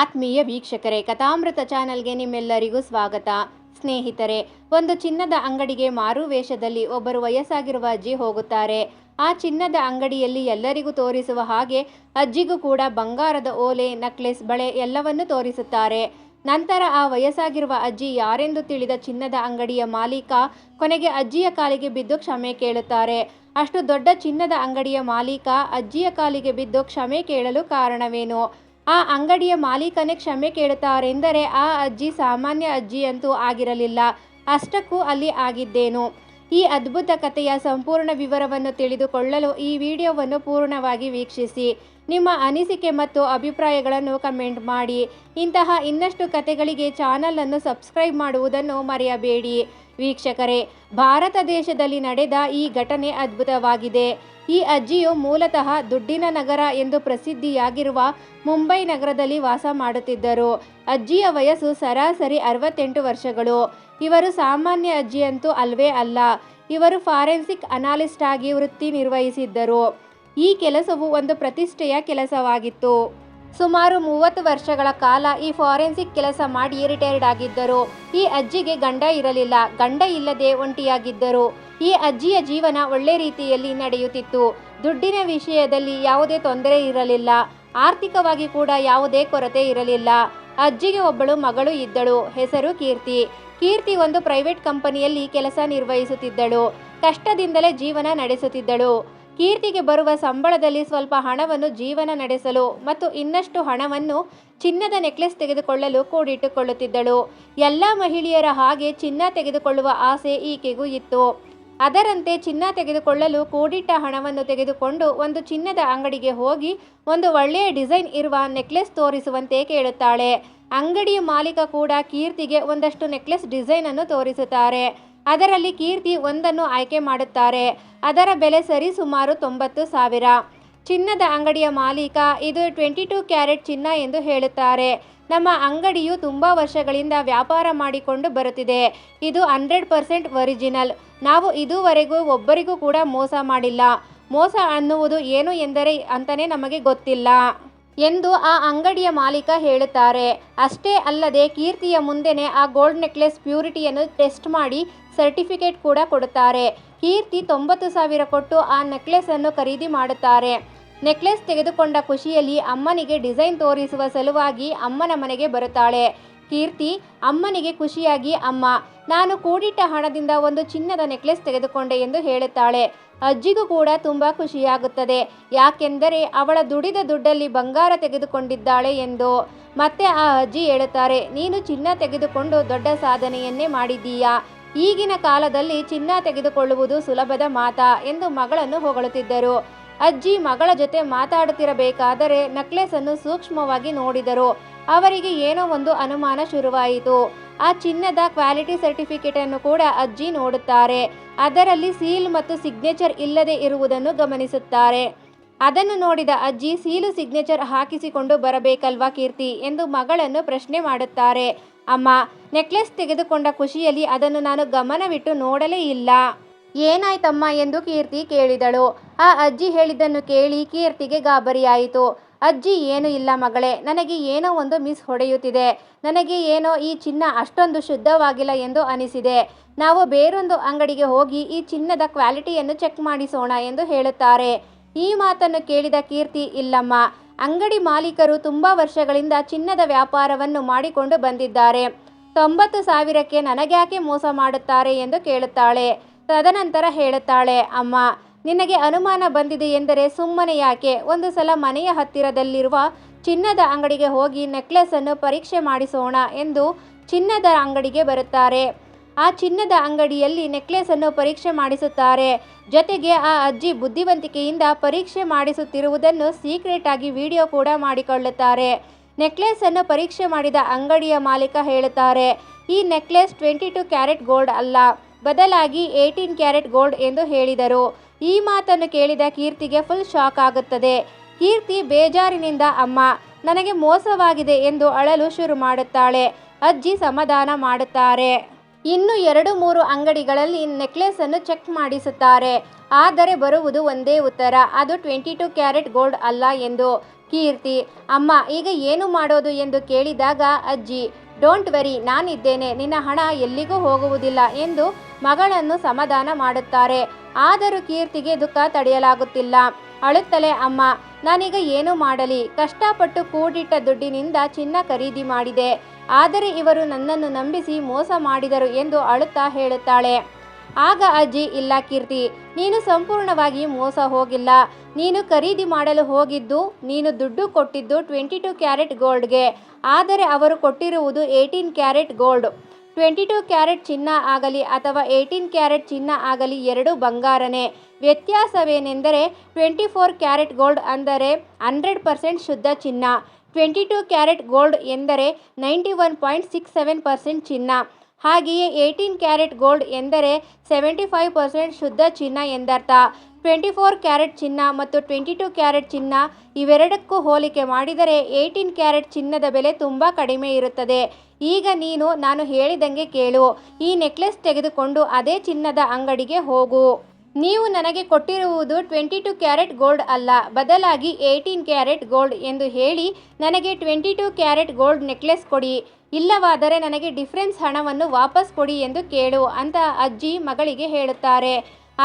ಆತ್ಮೀಯ ವೀಕ್ಷಕರೇ, ಕಥಾಮೃತ ಚಾನಲ್ಗೆ ನಿಮ್ಮೆಲ್ಲರಿಗೂ ಸ್ವಾಗತ. ಸ್ನೇಹಿತರೆ, ಒಂದು ಚಿನ್ನದ ಅಂಗಡಿಗೆ ಮಾರು ವೇಷದಲ್ಲಿ ಒಬ್ಬರು ವಯಸ್ಸಾಗಿರುವ ಅಜ್ಜಿ ಹೋಗುತ್ತಾರೆ. ಆ ಚಿನ್ನದ ಅಂಗಡಿಯಲ್ಲಿ ಎಲ್ಲರಿಗೂ ತೋರಿಸುವ ಹಾಗೆ ಅಜ್ಜಿಗೂ ಕೂಡ ಬಂಗಾರದ ಓಲೆ, ನಕ್ಲೆಸ್ ಬಳೆ ಎಲ್ಲವನ್ನು ತೋರಿಸುತ್ತಾರೆ. ನಂತರ ಆ ವಯಸ್ಸಾಗಿರುವ ಅಜ್ಜಿ ಯಾರೆಂದು ತಿಳಿದ ಚಿನ್ನದ ಅಂಗಡಿಯ ಮಾಲೀಕ ಕೊನೆಗೆ ಅಜ್ಜಿಯ ಕಾಲಿಗೆ ಬಿದ್ದು ಕ್ಷಮೆ ಕೇಳುತ್ತಾರೆ. ಅಷ್ಟು ದೊಡ್ಡ ಚಿನ್ನದ ಅಂಗಡಿಯ ಮಾಲೀಕ ಅಜ್ಜಿಯ ಕಾಲಿಗೆ ಬಿದ್ದು ಕ್ಷಮೆ ಕೇಳಲು ಕಾರಣವೇನು? ಆ ಅಂಗಡಿಯ ಮಾಲೀಕನೇ ಕ್ಷಮೆ ಕೇಳುತ್ತಾರೆಂದರೆ ಆ ಅಜ್ಜಿ ಸಾಮಾನ್ಯ ಅಜ್ಜಿಯಂತೂ ಆಗಿರಲಿಲ್ಲ. ಅಷ್ಟಕ್ಕೂ ಅಲ್ಲಿ ಆಗಿದ್ದೇನು? ಈ ಅದ್ಭುತ ಕಥೆಯ ಸಂಪೂರ್ಣ ವಿವರವನ್ನು ತಿಳಿದುಕೊಳ್ಳಲು ಈ ವಿಡಿಯೋವನ್ನು ಪೂರ್ಣವಾಗಿ ವೀಕ್ಷಿಸಿ. ನಿಮ್ಮ ಅನಿಸಿಕೆ ಮತ್ತು ಅಭಿಪ್ರಾಯಗಳನ್ನು ಕಮೆಂಟ್ ಮಾಡಿ. ಇಂತಹ ಇನ್ನಷ್ಟು ಕಥೆಗಳಿಗೆ ಚಾನಲನ್ನು ಸಬ್ಸ್ಕ್ರೈಬ್ ಮಾಡುವುದನ್ನು ಮರೆಯಬೇಡಿ. ವೀಕ್ಷಕರೇ, ಭಾರತ ದೇಶದಲ್ಲಿ ನಡೆದ ಈ ಘಟನೆ ಅದ್ಭುತವಾಗಿದೆ. ಈ ಅಜ್ಜಿಯು ಮೂಲತಃ ದುಡ್ಡಿನ ನಗರ ಎಂದು ಪ್ರಸಿದ್ಧಿಯಾಗಿರುವ ಮುಂಬೈ ನಗರದಲ್ಲಿ ವಾಸ ಮಾಡುತ್ತಿದ್ದರು. ಅಜ್ಜಿಯ ವಯಸ್ಸು ಸರಾಸರಿ ಅರವತ್ತೆಂಟು ವರ್ಷಗಳು. ಇವರು ಸಾಮಾನ್ಯ ಅಜ್ಜಿಯಂತೂ ಅಲ್ವೇ ಅಲ್ಲ. ಇವರು ಫಾರೆನ್ಸಿಕ್ ಅನಾಲಿಸ್ಟ್ ಆಗಿ ವೃತ್ತಿ ನಿರ್ವಹಿಸಿದ್ದರು. ಈ ಕೆಲಸವು ಒಂದು ಪ್ರತಿಷ್ಠೆಯ ಕೆಲಸವಾಗಿತ್ತು. ಸುಮಾರು ಮೂವತ್ತು ವರ್ಷಗಳ ಕಾಲ ಈ ಫಾರೆನ್ಸಿಕ್ ಕೆಲಸ ಮಾಡಿ ರಿಟೈರ್ಡ್ ಆಗಿದ್ದರು. ಈ ಅಜ್ಜಿಗೆ ಗಂಡ ಇರಲಿಲ್ಲ. ಗಂಡ ಇಲ್ಲದೆ ಒಂಟಿಯಾಗಿದ್ದರು. ಈ ಅಜ್ಜಿಯ ಜೀವನ ಒಳ್ಳೆ ರೀತಿಯಲ್ಲಿ ನಡೆಯುತ್ತಿತ್ತು. ದುಡ್ಡಿನ ವಿಷಯದಲ್ಲಿ ಯಾವುದೇ ತೊಂದರೆ ಇರಲಿಲ್ಲ. ಆರ್ಥಿಕವಾಗಿ ಕೂಡ ಯಾವುದೇ ಕೊರತೆ ಇರಲಿಲ್ಲ. ಅಜ್ಜಿಗೆ ಒಬ್ಬಳು, ಮಗಳು ಇದ್ದಳು. ಹೆಸರು ಕೀರ್ತಿ. ಕೀರ್ತಿ ಒಂದು ಪ್ರೈವೇಟ್ ಕಂಪನಿಯಲ್ಲಿ ಕೆಲಸ ನಿರ್ವಹಿಸುತ್ತಿದ್ದಳು. ಕಷ್ಟದಿಂದಲೇ ಜೀವನ ನಡೆಸುತ್ತಿದ್ದಳು. ಕೀರ್ತಿಗೆ ಬರುವ ಸಂಬಳದಲ್ಲಿ ಸ್ವಲ್ಪ ಹಣವನ್ನು ಜೀವನ ನಡೆಸಲು ಮತ್ತು ಇನ್ನಷ್ಟು ಹಣವನ್ನು ಚಿನ್ನದ ನೆಕ್ಲೆಸ್ ತೆಗೆದುಕೊಳ್ಳಲು ಕೂಡಿಟ್ಟುಕೊಳ್ಳುತ್ತಿದ್ದಳು. ಎಲ್ಲ ಮಹಿಳೆಯರ ಹಾಗೆ ಚಿನ್ನ ತೆಗೆದುಕೊಳ್ಳುವ ಆಸೆ ಈಕೆಗೂ ಇತ್ತು. ಅದರಂತೆ ಚಿನ್ನ ತೆಗೆದುಕೊಳ್ಳಲು ಕೂಡಿಟ್ಟ ಹಣವನ್ನು ತೆಗೆದುಕೊಂಡು ಒಂದು ಚಿನ್ನದ ಅಂಗಡಿಗೆ ಹೋಗಿ ಒಂದು ಒಳ್ಳೆಯ ಡಿಸೈನ್ ಇರುವ ನೆಕ್ಲೆಸ್ ತೋರಿಸುವಂತೆ ಕೇಳುತ್ತಾಳೆ. ಅಂಗಡಿಯ ಮಾಲೀಕ ಕೂಡ ಕೀರ್ತಿಗೆ ಒಂದಷ್ಟು ನೆಕ್ಲೆಸ್ ಡಿಸೈನ್ ಅನ್ನು ತೋರಿಸುತ್ತಾರೆ. ಅದರಲ್ಲಿ ಕೀರ್ತಿ ಒಂದನ್ನು ಆಯ್ಕೆ ಮಾಡುತ್ತಾರೆ. ಅದರ ಬೆಲೆ ಸರಿ ಸುಮಾರು ತೊಂಬತ್ತು ಸಾವಿರ. ಚಿನ್ನದ ಅಂಗಡಿಯ ಮಾಲೀಕ, ಇದು ಟ್ವೆಂಟಿ ಟೂ ಕ್ಯಾರೆಟ್ ಚಿನ್ನ ಎಂದು ಹೇಳುತ್ತಾರೆ. ನಮ್ಮ ಅಂಗಡಿಯು ತುಂಬ ವರ್ಷಗಳಿಂದ ವ್ಯಾಪಾರ ಮಾಡಿಕೊಂಡು ಬರುತ್ತಿದೆ. ಇದು ಹಂಡ್ರೆಡ್ ಪರ್ಸೆಂಟ್ ಒರಿಜಿನಲ್. ನಾವು ಇದುವರೆಗೂ ಒಬ್ಬರಿಗೂ ಕೂಡ ಮೋಸ ಮಾಡಿಲ್ಲ. ಮೋಸ ಅನ್ನುವುದು ಏನು ಎಂದರೆ ಅಂತಲೇ ನಮಗೆ ಗೊತ್ತಿಲ್ಲ ಎಂದು ಆ ಅಂಗಡಿಯ ಮಾಲೀಕ ಹೇಳುತ್ತಾರೆ. ಅಷ್ಟೇ ಅಲ್ಲದೆ ಕೀರ್ತಿಯ ಮುಂದೆನೆ ಆ ಗೋಲ್ಡ್ ನೆಕ್ಲೆಸ್ ಪ್ಯೂರಿಟಿಯನ್ನು ಟೆಸ್ಟ್ ಮಾಡಿ ಸರ್ಟಿಫಿಕೇಟ್ ಕೂಡ ಕೊಡುತ್ತಾರೆ. ಕೀರ್ತಿ ತೊಂಬತ್ತು ಸಾವಿರ ಕೊಟ್ಟು ಆ ನೆಕ್ಲೆಸ್ ಅನ್ನು ಖರೀದಿ ಮಾಡುತ್ತಾರೆ. ನೆಕ್ಲೆಸ್ ತೆಗೆದುಕೊಂಡ ಖುಷಿಯಲ್ಲಿ ಅಮ್ಮನಿಗೆ ಡಿಸೈನ್ ತೋರಿಸುವ ಸಲುವಾಗಿ ಅಮ್ಮನ ಮನೆಗೆ ಬರುತ್ತಾಳೆ. ಕೀರ್ತಿ, ಅಮ್ಮನಿಗೆ ಖುಷಿಯಾಗಿ, ಅಮ್ಮ, ನಾನು ಕೂಡಿಟ್ಟ ಹಣದಿಂದ ಒಂದು ಚಿನ್ನದ ನೆಕ್ಲೆಸ್ ತೆಗೆದುಕೊಂಡೆ ಎಂದು ಹೇಳುತ್ತಾಳೆ. ಅಜ್ಜಿಗೂ ಕೂಡ ತುಂಬ ಖುಷಿಯಾಗುತ್ತದೆ. ಯಾಕೆಂದರೆ ಅವಳ ದುಡಿದ ದುಡ್ಡಲ್ಲಿ ಬಂಗಾರ ತೆಗೆದುಕೊಂಡಿದ್ದಾಳೆ ಎಂದು. ಮತ್ತೆ ಆ ಅಜ್ಜಿ ಹೇಳುತ್ತಾರೆ, ನೀನು ಚಿನ್ನ ತೆಗೆದುಕೊಂಡು ದೊಡ್ಡ ಸಾಧನೆಯನ್ನೇ ಮಾಡಿದ್ದೀಯಾ? ಈಗಿನ ಕಾಲದಲ್ಲಿ ಚಿನ್ನ ತೆಗೆದುಕೊಳ್ಳುವುದು ಸುಲಭದ ಮಾತಾ? ಎಂದು ಮಗಳನ್ನು ಹೊಗಳುತ್ತಿದ್ದರು. ಅಜ್ಜಿ ಮಗಳ ಜೊತೆ ಮಾತಾಡುತ್ತಿರಬೇಕಾದರೆ ನೆಕ್ಲೆಸ್ ಅನ್ನು ಸೂಕ್ಷ್ಮವಾಗಿ ನೋಡಿದರು. ಅವರಿಗೆ ಏನೋ ಒಂದು ಅನುಮಾನ ಶುರುವಾಯಿತು. ಆ ಚಿನ್ನದ ಕ್ವಾಲಿಟಿ ಸರ್ಟಿಫಿಕೇಟ್ ಅನ್ನು ಕೂಡ ಅಜ್ಜಿ ನೋಡುತ್ತಾರೆ. ಅದರಲ್ಲಿ ಸೀಲ್ ಮತ್ತು ಸಿಗ್ನೇಚರ್ ಇಲ್ಲದೆ ಇರುವುದನ್ನು ಗಮನಿಸುತ್ತಾರೆ. ಅದನ್ನು ನೋಡಿದ ಅಜ್ಜಿ ಸೀಲು ಸಿಗ್ನೇಚರ್ ಹಾಕಿಸಿಕೊಂಡು ಬರಬೇಕಲ್ವಾ ಕೀರ್ತಿ ಎಂದು ಮಗಳನ್ನು ಪ್ರಶ್ನೆ ಮಾಡುತ್ತಾರೆ. ಅಮ್ಮ, ನೆಕ್ಲೆಸ್ ತೆಗೆದುಕೊಂಡ ಖುಷಿಯಲ್ಲಿ ಅದನ್ನು ನಾನು ಗಮನವಿಟ್ಟು ನೋಡಲೇ ಇಲ್ಲ. ಏನಾಯ್ತಮ್ಮ ಎಂದು ಕೀರ್ತಿ ಕೇಳಿದಳು. ಆ ಅಜ್ಜಿ ಹೇಳಿದ್ದನ್ನು ಕೇಳಿ ಕೀರ್ತಿಗೆ ಗಾಬರಿಯಾಯಿತು. ಅಜ್ಜಿ, ಏನು ಇಲ್ಲ ಮಗಳೇ, ನನಗೆ ಏನೋ ಒಂದು ಮಿಸ್ ಹೊಡೆಯುತ್ತಿದೆ. ನನಗೆ ಏನೋ ಈ ಚಿನ್ನ ಅಷ್ಟೊಂದು ಶುದ್ಧವಾಗಿಲ್ಲ ಎಂದು ಅನಿಸಿದೆ. ನಾವು ಬೇರೊಂದು ಅಂಗಡಿಗೆ ಹೋಗಿ ಈ ಚಿನ್ನದ ಕ್ವಾಲಿಟಿಯನ್ನು ಚೆಕ್ ಮಾಡಿಸೋಣ ಎಂದು ಹೇಳುತ್ತಾರೆ. ಈ ಮಾತನ್ನು ಕೇಳಿದ ಕೀರ್ತಿ, ಇಲ್ಲಮ್ಮ, ಅಂಗಡಿ ಮಾಲೀಕರು ತುಂಬ ವರ್ಷಗಳಿಂದ ಚಿನ್ನದ ವ್ಯಾಪಾರವನ್ನು ಮಾಡಿಕೊಂಡು ಬಂದಿದ್ದಾರೆ. ತೊಂಬತ್ತು ಸಾವಿರಕ್ಕೆ ನನಗ್ಯಾಕೆ ಮೋಸ ಮಾಡುತ್ತಾರೆ? ಎಂದು ಕೇಳುತ್ತಾಳೆ. ತದನಂತರ ಹೇಳುತ್ತಾಳೆ, ಅಮ್ಮ, ನಿನಗೆ ಅನುಮಾನ ಬಂದಿದೆ ಎಂದರೆ ಸುಮ್ಮನೆ ಯಾಕೆ? ಒಂದು ಸಲ ಮನೆಯ ಹತ್ತಿರದಲ್ಲಿರುವ ಚಿನ್ನದ ಅಂಗಡಿಗೆ ಹೋಗಿ ನೆಕ್ಲೆಸ್ ಅನ್ನು ಪರೀಕ್ಷೆ ಮಾಡಿಸೋಣ ಎಂದು ಚಿನ್ನದ ಅಂಗಡಿಗೆ ಬರುತ್ತಾರೆ. ಆ ಚಿನ್ನದ ಅಂಗಡಿಯಲ್ಲಿ ನೆಕ್ಲೆಸ್ ಅನ್ನು ಪರೀಕ್ಷೆ ಮಾಡಿಸುತ್ತಾರೆ. ಜೊತೆಗೆ ಆ ಅಜ್ಜಿ ಬುದ್ಧಿವಂತಿಕೆಯಿಂದ ಪರೀಕ್ಷೆ ಮಾಡಿಸುತ್ತಿರುವುದನ್ನು ಸೀಕ್ರೆಟ್ ಆಗಿ ವಿಡಿಯೋ ಕೂಡ ಮಾಡಿಕೊಳ್ಳುತ್ತಾರೆ. ನೆಕ್ಲೆಸ್ ಅನ್ನು ಪರೀಕ್ಷೆ ಮಾಡಿದ ಅಂಗಡಿಯ ಮಾಲೀಕ ಹೇಳುತ್ತಾರೆ, ಈ necklace twenty two carat gold ಅಲ್ಲ. ಬದಲಾಗಿ ಏಯ್ಟೀನ್ ಕ್ಯಾರೆಟ್ ಗೋಲ್ಡ್ ಎಂದು ಹೇಳಿದರು. ಈ ಮಾತನ್ನು ಕೇಳಿದ ಕೀರ್ತಿಗೆ ಫುಲ್ ಶಾಕ್ ಆಗುತ್ತದೆ. ಕೀರ್ತಿ ಬೇಜಾರಿನಿಂದ, ಅಮ್ಮ, ನನಗೆ ಮೋಸವಾಗಿದೆ ಎಂದು ಅಳಲು ಶುರು ಮಾಡುತ್ತಾಳೆ. ಅಜ್ಜಿ ಸಮಾಧಾನ ಮಾಡುತ್ತಾರೆ. ಇನ್ನು ಎರಡು ಮೂರು ಅಂಗಡಿಗಳಲ್ಲಿ ನೆಕ್ಲೆಸ್ ಅನ್ನು ಚೆಕ್ ಮಾಡಿಸುತ್ತಾರೆ. ಆದರೆ ಬರುವುದು ಒಂದೇ ಉತ್ತರ, ಅದು ಟ್ವೆಂಟಿ ಟು ಕ್ಯಾರೆಟ್ ಗೋಲ್ಡ್ ಅಲ್ಲ ಎಂದು. ಕೀರ್ತಿ, ಅಮ್ಮ, ಈಗ ಏನು ಮಾಡೋದು? ಎಂದು ಕೇಳಿದಾಗ ಅಜ್ಜಿ ಡೋಂಟ್ ವೆರಿ ನಾನಿದ್ದೇನೆ, ನಿನ್ನ ಹಣ ಎಲ್ಲಿಗೂ ಹೋಗುವುದಿಲ್ಲ ಎಂದು ಮಗಳನ್ನು ಸಮಾಧಾನ ಮಾಡುತ್ತಾರೆ. ಆದರೂ ಕೀರ್ತಿಗೆ ದುಃಖ ತಡೆಯಲಾಗುತ್ತಿಲ್ಲ. ಅಳುತ್ತಲೇ, ಅಮ್ಮ, ನಾನೀಗ ಏನು ಮಾಡಲಿ? ಕಷ್ಟಪಟ್ಟು ಕೂಡಿಟ್ಟ ದುಡ್ಡಿನಿಂದ ಚಿನ್ನ ಖರೀದಿ ಮಾಡಿದೆ. ಆದರೆ ಇವರು ನನ್ನನ್ನು ನಂಬಿಸಿ ಮೋಸ ಮಾಡಿದರು ಎಂದು ಅಳುತ್ತಾ ಹೇಳುತ್ತಾಳೆ. ಆಗ ಅಜ್ಜಿ, ಇಲ್ಲ ಕೀರ್ತಿ, ನೀನು ಸಂಪೂರ್ಣವಾಗಿ ಮೋಸ ಹೋಗಿಲ್ಲ. ನೀನು ಖರೀದಿ ಮಾಡಲು ಹೋಗಿದ್ದು, ನೀನು ದುಡ್ಡು ಕೊಟ್ಟಿದ್ದು ಟ್ವೆಂಟಿ ಟು ಕ್ಯಾರೆಟ್ ಗೋಲ್ಡ್ಗೆ ಆದರೆ ಅವರು ಕೊಟ್ಟಿರುವುದು eighteen carat gold twenty two carat ಚಿನ್ನ ಆಗಲಿ ಅಥವಾ ಏಯ್ಟೀನ್ ಕ್ಯಾರೆಟ್ ಚಿನ್ನ ಆಗಲಿ ಎರಡು ಬಂಗಾರನೇ. ವ್ಯತ್ಯಾಸವೇನೆಂದರೆ ಟ್ವೆಂಟಿ ಫೋರ್ ಕ್ಯಾರೆಟ್ ಗೋಲ್ಡ್ ಅಂದರೆ ಹಂಡ್ರೆಡ್ ಪರ್ಸೆಂಟ್ ಶುದ್ಧ ಚಿನ್ನ. ಟ್ವೆಂಟಿ ಟು ಕ್ಯಾರೆಟ್ ಗೋಲ್ಡ್ ಎಂದರೆ ninety one point six seven percent ಚಿನ್ನ. ಹಾಗೆಯೇ ಏಯ್ಟೀನ್ ಕ್ಯಾರೆಟ್ ಗೋಲ್ಡ್ ಎಂದರೆ ಸೆವೆಂಟಿ ಫೈವ್ ಪರ್ಸೆಂಟ್ ಶುದ್ಧ ಚಿನ್ನ ಎಂದರ್ಥ. ಟ್ವೆಂಟಿ ಫೋರ್ ಕ್ಯಾರೆಟ್ ಚಿನ್ನ ಮತ್ತು ಟ್ವೆಂಟಿ ಟು ಕ್ಯಾರೆಟ್ ಚಿನ್ನ ಇವೆರಡಕ್ಕೂ ಹೋಲಿಕೆ ಮಾಡಿದರೆ ಏಯ್ಟೀನ್ ಕ್ಯಾರೆಟ್ ಚಿನ್ನದ ಬೆಲೆ ತುಂಬ ಕಡಿಮೆ ಇರುತ್ತದೆ. ಈಗ ನೀನು ನಾನು ಹೇಳಿದಂಗೆ ಕೇಳು. ಈ ನೆಕ್ಲೆಸ್ ತೆಗೆದುಕೊಂಡು ಅದೇ ಚಿನ್ನದ ಅಂಗಡಿಗೆ ಹೋಗು. ನೀವು ನನಗೆ ಕೊಟ್ಟಿರುವುದು ಟ್ವೆಂಟಿ ಟು ಕ್ಯಾರೆಟ್ ಗೋಲ್ಡ್ ಅಲ್ಲ, ಬದಲಾಗಿ ಏಯ್ಟೀನ್ ಕ್ಯಾರೆಟ್ ಗೋಲ್ಡ್ ಎಂದು ಹೇಳಿ ನನಗೆ twenty two carat gold necklace ಕೊಡಿ, ಇಲ್ಲವಾದರೆ ನನಗೆ ಡಿಫ್ರೆನ್ಸ್ ಹಣವನ್ನು ವಾಪಸ್ ಕೊಡಿ ಎಂದು ಕೇಳು ಅಂತ ಅಜ್ಜಿ ಮಗಳಿಗೆ ಹೇಳುತ್ತಾರೆ.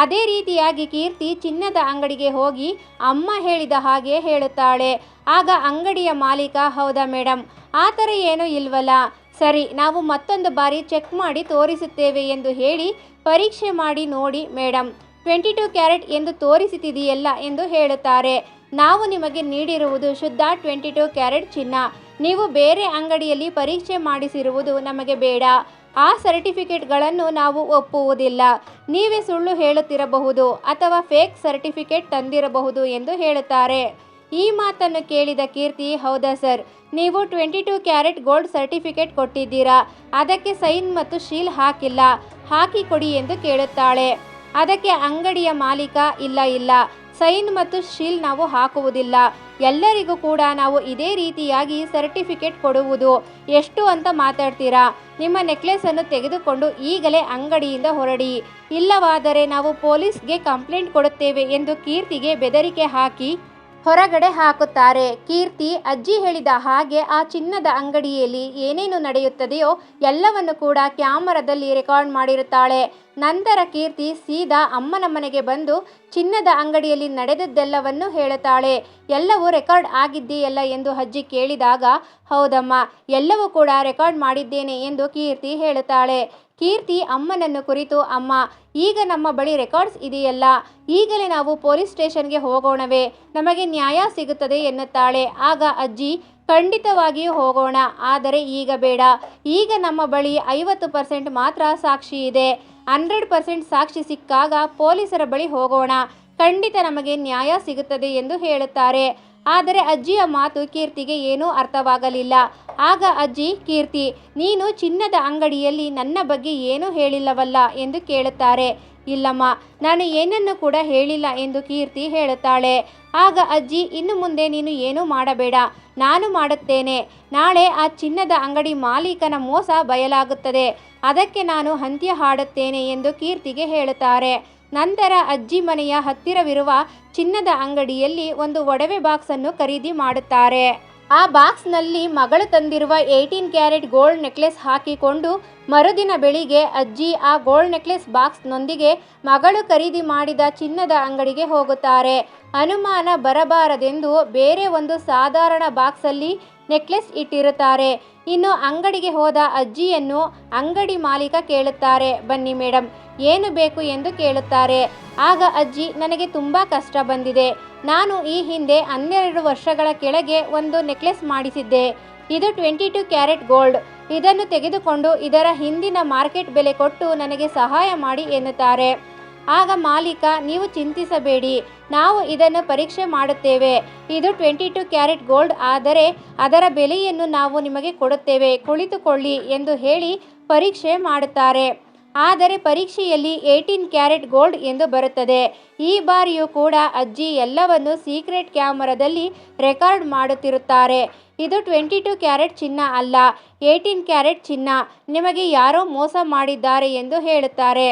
ಅದೇ ರೀತಿಯಾಗಿ ಕೀರ್ತಿ ಚಿನ್ನದ ಅಂಗಡಿಗೆ ಹೋಗಿ ಅಮ್ಮ ಹೇಳಿದ ಹಾಗೆ ಹೇಳುತ್ತಾಳೆ. ಆಗ ಅಂಗಡಿಯ ಮಾಲೀಕ, ಹೌದಾ ಮೇಡಮ್ ಆ ಥರ ಏನೂ ಇಲ್ವಲ್ಲ. ಸರಿ, ನಾವು ಮತ್ತೊಂದು ಬಾರಿ ಚೆಕ್ ಮಾಡಿ ತೋರಿಸುತ್ತೇವೆ ಎಂದು ಹೇಳಿ ಪರೀಕ್ಷೆ ಮಾಡಿ ನೋಡಿ ಮೇಡಮ್ ಟ್ವೆಂಟಿ ಟು ಕ್ಯಾರೆಟ್ ಎಂದು ತೋರಿಸುತ್ತಿದೆಯಲ್ಲ ಎಂದು ಹೇಳುತ್ತಾರೆ. ನಾವು ನಿಮಗೆ ನೀಡಿರುವುದು ಶುದ್ಧ ಟ್ವೆಂಟಿ ಟು ಕ್ಯಾರೆಟ್ ಚಿನ್ನ. ನೀವು ಬೇರೆ ಅಂಗಡಿಯಲ್ಲಿ ಪರೀಕ್ಷೆ ಮಾಡಿಸಿರುವುದು ನಮಗೆ ಬೇಡ. ಆ ಸರ್ಟಿಫಿಕೇಟ್ಗಳನ್ನು ನಾವು ಒಪ್ಪುವುದಿಲ್ಲ. ನೀವೇ ಸುಳ್ಳು ಹೇಳುತ್ತಿರಬಹುದು ಅಥವಾ ಫೇಕ್ ಸರ್ಟಿಫಿಕೇಟ್ ತಂದಿರಬಹುದು ಎಂದು ಹೇಳುತ್ತಾರೆ. ಈ ಮಾತನ್ನು ಕೇಳಿದ ಕೀರ್ತಿ, ಹೌದಾ ಸರ್? ನೀವು twenty two carat gold certificate ಕೊಟ್ಟಿದ್ದೀರಾ. ಅದಕ್ಕೆ ಸೈನ್ ಮತ್ತು ಶೀಲ್ ಹಾಕಿಲ್ಲ. ಹಾಕಿ ಕೊಡಿ ಎಂದು ಕೇಳುತ್ತಾಳೆ. ಅದಕ್ಕೆ ಅಂಗಡಿಯ ಮಾಲೀಕ, ಇಲ್ಲ ಇಲ್ಲ. ಸೈನ್ ಮತ್ತು ಶೀಲ್ ನಾವು ಹಾಕುವುದಿಲ್ಲ. ಎಲ್ಲರಿಗೂ ಕೂಡ ನಾವು ಇದೇ ರೀತಿಯಾಗಿ ಸರ್ಟಿಫಿಕೇಟ್ ಕೊಡುವುದು. ಎಷ್ಟು ಅಂತ ಮಾತಾಡ್ತೀರಾ? ನಿಮ್ಮ ನೆಕ್ಲೆಸನ್ನು ತೆಗೆದುಕೊಂಡು ಈಗಲೇ ಅಂಗಡಿಯಿಂದ ಹೊರಡಿ. ಇಲ್ಲವಾದರೆ ನಾವು ಪೊಲೀಸ್ಗೆ ಕಂಪ್ಲೇಂಟ್ ಕೊಡುತ್ತೇವೆ ಎಂದು ಕೀರ್ತಿಗೆ ಬೆದರಿಕೆ ಹಾಕಿ ಹೊರಗಡೆ ಹಾಕುತ್ತಾರೆ. ಕೀರ್ತಿ ಅಜ್ಜಿ ಹೇಳಿದ ಹಾಗೆ ಆ ಚಿನ್ನದ ಅಂಗಡಿಯಲ್ಲಿ ಏನೇನು ನಡೆಯುತ್ತದೆಯೋ ಎಲ್ಲವನ್ನು ಕೂಡ ಕ್ಯಾಮರಾದಲ್ಲಿ ರೆಕಾರ್ಡ್ ಮಾಡಿರುತ್ತಾಳೆ. ನಂತರ ಕೀರ್ತಿ ಸೀದಾ ಅಮ್ಮನ ಮನೆಗೆ ಬಂದು ಚಿನ್ನದ ಅಂಗಡಿಯಲ್ಲಿ ನಡೆದದ್ದೆಲ್ಲವನ್ನು ಹೇಳುತ್ತಾಳೆ. ಎಲ್ಲವೂ ರೆಕಾರ್ಡ್ ಆಗಿದ್ದೀಯಲ್ಲ ಎಂದು ಅಜ್ಜಿ ಕೇಳಿದಾಗ, ಹೌದಮ್ಮ, ಎಲ್ಲವೂ ಕೂಡ ರೆಕಾರ್ಡ್ ಮಾಡಿದ್ದೇನೆ ಎಂದು ಕೀರ್ತಿ ಹೇಳುತ್ತಾಳೆ. ಕೀರ್ತಿ ಅಮ್ಮನನ್ನು ಕುರಿತು, ಅಮ್ಮ, ಈಗ ನಮ್ಮ ಬಳಿ ರೆಕಾರ್ಡ್ಸ್ ಇದೆಯಲ್ಲ, ಈಗಲೇ ನಾವು ಪೊಲೀಸ್ ಸ್ಟೇಷನ್ಗೆ ಹೋಗೋಣವೇ, ನಮಗೆ ನ್ಯಾಯ ಸಿಗುತ್ತದೆ ಎನ್ನುತ್ತಾಳೆ. ಆಗ ಅಜ್ಜಿ, ಖಂಡಿತವಾಗಿಯೂ ಹೋಗೋಣ, ಆದರೆ ಈಗ ಬೇಡ, ಈಗ ನಮ್ಮ ಬಳಿ ಐವತ್ತು ಪರ್ಸೆಂಟ್ ಮಾತ್ರ ಸಾಕ್ಷಿ ಇದೆ, ಹಂಡ್ರೆಡ್ ಪರ್ಸೆಂಟ್ ಸಾಕ್ಷಿ ಸಿಕ್ಕಾಗ ಪೊಲೀಸರ ಬಳಿ ಹೋಗೋಣ, ಖಂಡಿತ ನಮಗೆ ನ್ಯಾಯ ಸಿಗುತ್ತದೆ ಎಂದು ಹೇಳುತ್ತಾರೆ. ಆದರೆ ಅಜ್ಜಿಯ ಮಾತು ಕೀರ್ತಿಗೆ ಏನೂ ಅರ್ಥವಾಗಲಿಲ್ಲ. ಆಗ ಅಜ್ಜಿ, ಕೀರ್ತಿ, ನೀನು ಚಿನ್ನದ ಅಂಗಡಿಯಲ್ಲಿ ನನ್ನ ಬಗ್ಗೆ ಏನೂ ಹೇಳಿಲ್ಲವಲ್ಲ ಎಂದು ಕೇಳುತ್ತಾರೆ. ಇಲ್ಲಮ್ಮ, ನಾನು ಏನನ್ನು ಕೂಡ ಹೇಳಿಲ್ಲ ಎಂದು ಕೀರ್ತಿ ಹೇಳುತ್ತಾಳೆ. ಆಗ ಅಜ್ಜಿ, ಇನ್ನು ಮುಂದೆ ನೀನು ಏನೂ ಮಾಡಬೇಡ, ನಾನು ಮಾಡುತ್ತೇನೆ. ನಾಳೆ ಆ ಚಿನ್ನದ ಅಂಗಡಿ ಮಾಲೀಕನ ಮೋಸ ಬಯಲಾಗುತ್ತದೆ. ಅದಕ್ಕೆ ನಾನು ಅಂತ್ಯ ಹಾಡುತ್ತೇನೆ ಎಂದು ಕೀರ್ತಿಗೆ ಹೇಳುತ್ತಾರೆ. ನಂತರ ಅಜ್ಜಿ ಮನೆಯ ಹತ್ತಿರವಿರುವ ಚಿನ್ನದ ಅಂಗಡಿಯಲ್ಲಿ ಒಂದು ಒಡವೆ ಬಾಕ್ಸನ್ನು ಖರೀದಿ ಮಾಡುತ್ತಾರೆ. ಆ ಬಾಕ್ಸ್ನಲ್ಲಿ ಮಗಳು ತಂದಿರುವ ಏಯ್ಟೀನ್ ಕ್ಯಾರೆಟ್ ಗೋಲ್ಡ್ ನೆಕ್ಲೆಸ್ ಹಾಕಿಕೊಂಡು ಮರುದಿನ ಬೆಳಿಗ್ಗೆ ಅಜ್ಜಿ ಆ ಗೋಲ್ಡ್ ನೆಕ್ಲೆಸ್ ಬಾಕ್ಸ್ನೊಂದಿಗೆ ಮಗಳು ಖರೀದಿ ಮಾಡಿದ ಚಿನ್ನದ ಅಂಗಡಿಗೆ ಹೋಗುತ್ತಾರೆ. ಅನುಮಾನ ಬರಬಾರದೆಂದು ಬೇರೆ ಒಂದು ಸಾಧಾರಣ ಬಾಕ್ಸಲ್ಲಿ ನೆಕ್ಲೆಸ್ ಇಟ್ಟಿರುತ್ತಾರೆ. ಇನ್ನು ಅಂಗಡಿಗೆ ಹೋದ ಅಜ್ಜಿಯನ್ನು ಅಂಗಡಿ ಮಾಲೀಕ ಕೇಳುತ್ತಾರೆ, ಬನ್ನಿ ಮೇಡಮ್ ಏನು ಬೇಕು ಎಂದು ಕೇಳುತ್ತಾರೆ. ಆಗ ಅಜ್ಜಿ, ನನಗೆ ತುಂಬ ಕಷ್ಟ ಬಂದಿದೆ. ನಾನು ಈ ಹಿಂದೆ ಹನ್ನೆರಡು ವರ್ಷಗಳ ಕೆಳಗೆ ಒಂದು ನೆಕ್ಲೆಸ್ ಮಾಡಿಸಿದ್ದೆ. ಇದು ಟ್ವೆಂಟಿ ಟು ಕ್ಯಾರೆಟ್ ಗೋಲ್ಡ್. ಇದನ್ನು ತೆಗೆದುಕೊಂಡು ಇದರ ಹಿಂದಿನ ಮಾರ್ಕೆಟ್ ಬೆಲೆ ಕೊಟ್ಟು ನನಗೆ ಸಹಾಯ ಮಾಡಿ ಎನ್ನುತ್ತಾರೆ. ಆಗ ಮಾಲೀಕ, ನೀವು ಚಿಂತಿಸಬೇಡಿ. ನಾವು ಇದನ್ನು ಪರೀಕ್ಷೆ ಮಾಡುತ್ತೇವೆ. ಇದು ಟ್ವೆಂಟಿ ಟು ಕ್ಯಾರೆಟ್ ಗೋಲ್ಡ್, ಆದರೆ ಅದರ ಬೆಲೆಯನ್ನು ನಾವು ನಿಮಗೆ ಕೊಡುತ್ತೇವೆ. ಕುಳಿತುಕೊಳ್ಳಿ ಎಂದು ಹೇಳಿ ಪರೀಕ್ಷೆ ಮಾಡುತ್ತಾರೆ. ಆದರೆ ಪರೀಕ್ಷೆಯಲ್ಲಿ ಏಯ್ಟೀನ್ ಕ್ಯಾರೆಟ್ ಗೋಲ್ಡ್ ಎಂದು ಬರುತ್ತದೆ. ಈ ಬಾರಿಯೂ ಕೂಡ ಅಜ್ಜಿ ಎಲ್ಲವನ್ನು ಸೀಕ್ರೆಟ್ ಕ್ಯಾಮರಾದಲ್ಲಿ ರೆಕಾರ್ಡ್ ಮಾಡುತ್ತಿರುತ್ತಾರೆ. ಇದು ಟ್ವೆಂಟಿ ಟು ಕ್ಯಾರೆಟ್ ಚಿನ್ನ ಅಲ್ಲ, ಏಯ್ಟೀನ್ ಕ್ಯಾರೆಟ್ ಚಿನ್ನ. ನಿಮಗೆ ಯಾರೋ ಮೋಸ ಮಾಡಿದ್ದಾರೆ ಎಂದು ಹೇಳುತ್ತಾರೆ.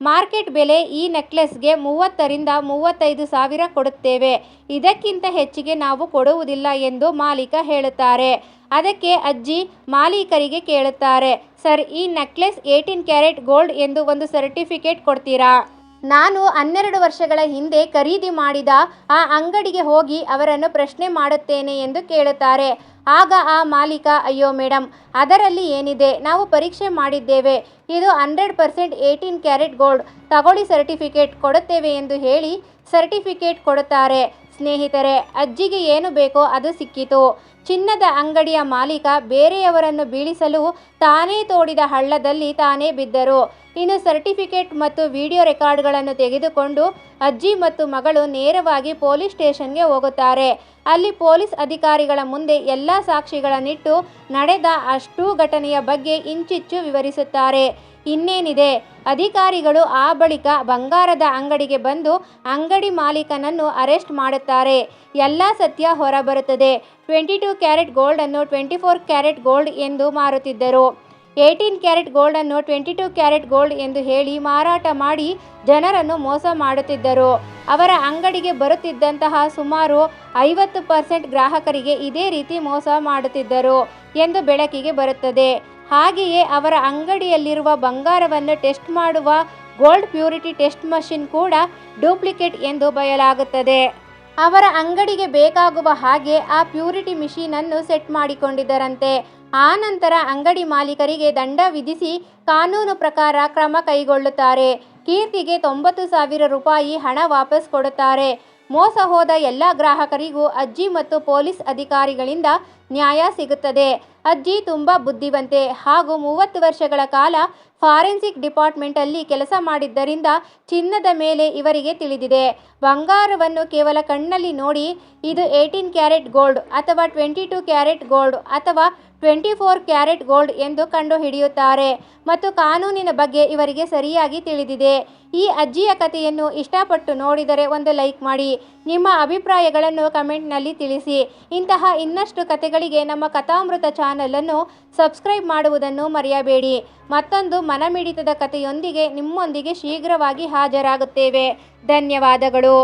ಮಾರ್ಕೆಟ್ ಬೆಲೆ ಈ ನೆಕ್ಲೆಸ್ಗೆ ಮೂವತ್ತರಿಂದ ಮೂವತ್ತೈದು ಸಾವಿರ ಕೊಡುತ್ತೇವೆ. ಇದಕ್ಕಿಂತ ಹೆಚ್ಚಿಗೆ ನಾವು ಕೊಡುವುದಿಲ್ಲ ಎಂದು ಮಾಲೀಕ ಹೇಳುತ್ತಾರೆ. ಅದಕ್ಕೆ ಅಜ್ಜಿ ಮಾಲೀಕರಿಗೆ ಕೇಳುತ್ತಾರೆ, ಸರ್, ಈ ನೆಕ್ಲೆಸ್ ಏಯ್ಟೀನ್ ಕ್ಯಾರೆಟ್ ಗೋಲ್ಡ್ ಎಂದು ಒಂದು ಸರ್ಟಿಫಿಕೇಟ್ ಕೊಡ್ತೀರಾ? ನಾನು ಹನ್ನೆರಡು ವರ್ಷಗಳ ಹಿಂದೆ ಖರೀದಿ ಮಾಡಿದ ಆ ಅಂಗಡಿಗೆ ಹೋಗಿ ಅವರನ್ನು ಪ್ರಶ್ನೆ ಮಾಡುತ್ತೇನೆ ಎಂದು ಕೇಳುತ್ತಾರೆ. ಆಗ ಆ ಮಾಲೀಕ, ಅಯ್ಯೋ ಮೇಡಮ್ ಅದರಲ್ಲಿ ಏನಿದೆ? ನಾವು ಪರೀಕ್ಷೆ ಮಾಡಿದ್ದೇವೆ. ಇದು hundred percent eighteen carat gold. ತಗೊಳ್ಳಿ ಸರ್ಟಿಫಿಕೇಟ್ ಕೊಡುತ್ತೇವೆ ಎಂದು ಹೇಳಿ ಸರ್ಟಿಫಿಕೇಟ್ ಕೊಡುತ್ತಾರೆ. ಸ್ನೇಹಿತರೆ, ಅಜ್ಜಿಗೆ ಏನು ಬೇಕೋ ಅದು ಸಿಕ್ಕಿತು. ಚಿನ್ನದ ಅಂಗಡಿಯ ಮಾಲೀಕ ಬೇರೆಯವರನ್ನು ಬೀಳಿಸಲು ತಾನೇ ತೋಡಿದ ಹಳ್ಳದಲ್ಲಿ ತಾನೇ ಬಿದ್ದರು. ಇನ್ನು ಸರ್ಟಿಫಿಕೇಟ್ ಮತ್ತು ವಿಡಿಯೋ ರೆಕಾರ್ಡ್ಗಳನ್ನು ತೆಗೆದುಕೊಂಡು ಅಜ್ಜಿ ಮತ್ತು ಮಗಳು ನೇರವಾಗಿ ಪೊಲೀಸ್ ಸ್ಟೇಷನ್ಗೆ ಹೋಗುತ್ತಾರೆ. ಅಲ್ಲಿ ಪೊಲೀಸ್ ಅಧಿಕಾರಿಗಳ ಮುಂದೆ ಎಲ್ಲ ಸಾಕ್ಷಿಗಳನ್ನಿಟ್ಟು ನಡೆದ ಅಷ್ಟೂ ಘಟನೆಯ ಬಗ್ಗೆ ಇಂಚಿಚ್ಚು ವಿವರಿಸುತ್ತಾರೆ. ಇನ್ನೇನಿದೆ? ಅಧಿಕಾರಿಗಳು ಆ ಬಳಿಕ ಬಂಗಾರದ ಅಂಗಡಿಗೆ ಬಂದು ಅಂಗಡಿ ಮಾಲೀಕನನ್ನು ಅರೆಸ್ಟ್ ಮಾಡುತ್ತಾರೆ. ಎಲ್ಲ ಸತ್ಯ ಹೊರಬರುತ್ತದೆ. ಟ್ವೆಂಟಿ ಟೂ ಕ್ಯಾರೆಟ್ ಗೋಲ್ಡನ್ನು ಟ್ವೆಂಟಿ ಫೋರ್ ಕ್ಯಾರೆಟ್ ಗೋಲ್ಡ್ ಎಂದು ಮಾರುತ್ತಿದ್ದರು. ಏಯ್ಟೀನ್ ಕ್ಯಾರೆಟ್ ಗೋಲ್ಡನ್ನು ಟ್ವೆಂಟಿ ಟೂ ಕ್ಯಾರೆಟ್ ಗೋಲ್ಡ್ ಎಂದು ಹೇಳಿ ಮಾರಾಟ ಮಾಡಿ ಜನರನ್ನು ಮೋಸ ಮಾಡುತ್ತಿದ್ದರು. ಅವರ ಅಂಗಡಿಗೆ ಬರುತ್ತಿದ್ದಂತಹ ಸುಮಾರು ಐವತ್ತು ಪರ್ಸೆಂಟ್ ಗ್ರಾಹಕರಿಗೆ ಇದೇ ರೀತಿ ಮೋಸ ಮಾಡುತ್ತಿದ್ದರು ಎಂದು ಬೆಳಕಿಗೆ ಬರುತ್ತದೆ. ಹಾಗೆಯೇ ಅವರ ಅಂಗಡಿಯಲ್ಲಿರುವ ಬಂಗಾರವನ್ನು ಟೆಸ್ಟ್ ಮಾಡುವ ಗೋಲ್ಡ್ ಪ್ಯೂರಿಟಿ ಟೆಸ್ಟ್ ಮಷಿನ್ ಕೂಡ ಡೂಪ್ಲಿಕೇಟ್ ಎಂದು ಬಯಲಾಗುತ್ತದೆ. ಅವರ ಅಂಗಡಿಗೆ ಬೇಕಾಗುವ ಹಾಗೆ ಆ ಪ್ಯೂರಿಟಿ ಮಿಷಿನನ್ನು ಸೆಟ್ ಮಾಡಿಕೊಂಡಿದ್ದರಂತೆ. ಆ ನಂತರ ಅಂಗಡಿ ಮಾಲೀಕರಿಗೆ ದಂಡ ವಿಧಿಸಿ ಕಾನೂನು ಪ್ರಕಾರ ಕ್ರಮ ಕೈಗೊಳ್ಳುತ್ತಾರೆ. ಕೀರ್ತಿಗೆ ತೊಂಬತ್ತು ಸಾವಿರ ರೂಪಾಯಿ ಹಣ ವಾಪಸ್ ಕೊಡುತ್ತಾರೆ. ಮೋಸ ಹೋದ ಎಲ್ಲ ಗ್ರಾಹಕರಿಗೂ ಅಜ್ಜಿ ಮತ್ತು ಪೊಲೀಸ್ ಅಧಿಕಾರಿಗಳಿಂದ ನ್ಯಾಯ ಸಿಗುತ್ತದೆ. ಅಜ್ಜಿ ತುಂಬ ಬುದ್ಧಿವಂತೆ ಹಾಗೂ ಮೂವತ್ತು ವರ್ಷಗಳ ಕಾಲ ಫಾರೆನ್ಸಿಕ್ ಡಿಪಾರ್ಟ್ಮೆಂಟಲ್ಲಿ ಕೆಲಸ ಮಾಡಿದ್ದರಿಂದ ಚಿನ್ನದ ಮೇಲೆ ಇವರಿಗೆ ತಿಳಿದಿದೆ. ಬಂಗಾರವನ್ನು ಕೇವಲ ಕಣ್ಣಲ್ಲಿ ನೋಡಿ ಇದು ಏಯ್ಟೀನ್ ಕ್ಯಾರೆಟ್ ಗೋಲ್ಡ್ ಅಥವಾ ಟ್ವೆಂಟಿ ಟು ಕ್ಯಾರೆಟ್ ಗೋಲ್ಡ್ ಅಥವಾ ಟ್ವೆಂಟಿ ಫೋರ್ ಕ್ಯಾರೆಟ್ ಗೋಲ್ಡ್ ಎಂದು ಕಂಡುಹಿಡಿಯುತ್ತಾರೆ ಮತ್ತು ಕಾನೂನಿನ ಬಗ್ಗೆ ಇವರಿಗೆ ಸರಿಯಾಗಿ ತಿಳಿದಿದೆ. ಈ ಅಜ್ಜಿಯ ಕಥೆಯನ್ನು ಇಷ್ಟಪಟ್ಟು ನೋಡಿದರೆ ಒಂದು ಲೈಕ್ ಮಾಡಿ. ನಿಮ್ಮ ಅಭಿಪ್ರಾಯಗಳನ್ನು ಕಮೆಂಟ್ನಲ್ಲಿ ತಿಳಿಸಿ. ಇಂತಹ ಇನ್ನಷ್ಟು ಕಥೆಗಳಿಗೆ ನಮ್ಮ ಕಥಾಮೃತ ಚಾನಲನ್ನು ಸಬ್ಸ್ಕ್ರೈಬ್ ಮಾಡುವುದನ್ನು ಮರೆಯಬೇಡಿ. ಮತ್ತೊಂದು ಮನಮಿಡಿತದ ಕಥೆಯೊಂದಿಗೆ ನಿಮ್ಮೊಂದಿಗೆ ಶೀಘ್ರವಾಗಿ ಹಾಜರಾಗುತ್ತೇವೆ. ಧನ್ಯವಾದಗಳು.